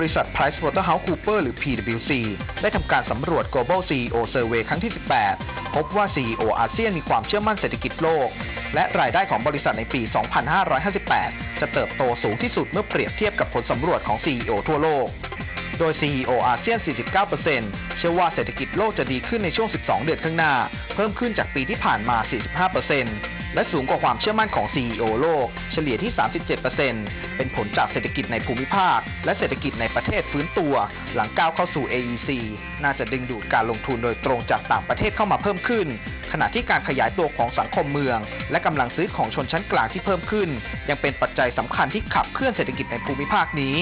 บริษัท PricewaterhouseCoopers หรือ PwC ได้ทำการสำรวจ Global CEO Survey ครั้งที่ 18 พบว่า CEO อาเซียนมีความเชื่อมั่นเศรษฐกิจโลก และรายได้ของบริษัทในปี 2558 จะเติบโตสูงที่สุดเมื่อเปรียบเทียบกับผลสำรวจของ CEO ทั่วโลก โดย CEO อาเซียน 49%เชื่อว่าเศรษฐกิจโลกจะดีขึ้นในช่วง 12 เดือนข้างหน้า เพิ่มขึ้นจากปีที่ผ่านมา 45% และสูงกว่าความเชื่อมั่นของ CEO โลก เฉลี่ยที่ 37%เป็นผลจากเศรษฐกิจในภูมิภาค และเศรษฐกิจในประเทศฟื้นตัว หลังก้าวเข้าสู่ AEC น่าจะดึงดูดการลงทุนโดยตรงจากต่างประเทศเข้ามาเพิ่มขึ้น ขณะที่การขยายตัวของสังคมเมือง และกำลังซื้อของชนชั้นกลางที่เพิ่มขึ้น ยังเป็นปัจจัยสำคัญที่ขับเคลื่อนเศรษฐกิจในภูมิภาคนี้